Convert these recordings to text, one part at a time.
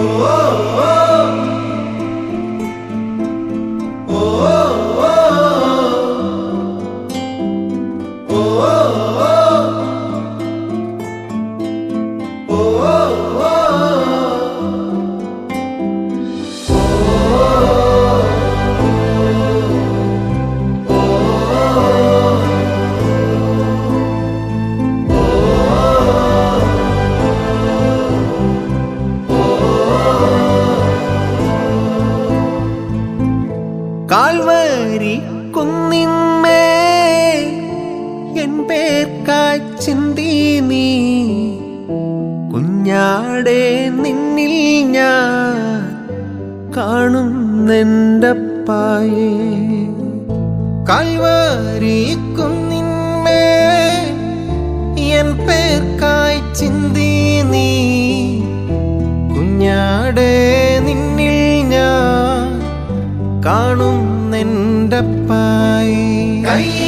oh. Calvary കുന്നിന്മേ N പേർക്കായി ചിന്തി നീ കുഞ്ഞാടെ നിന്നിൽ ഞാൻ കാണുന്നെന്റെ പായേ കാൽവരി കുന്നിന്മേ എൻ പേർക്കായി ചിന്തി നീ കുഞ്ഞാടെ കാണുന്നെന്റെ പായേ.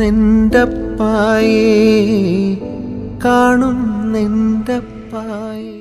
കാണുന്നെന്റെ കാണും കാണുന്നെന്റെ പായേ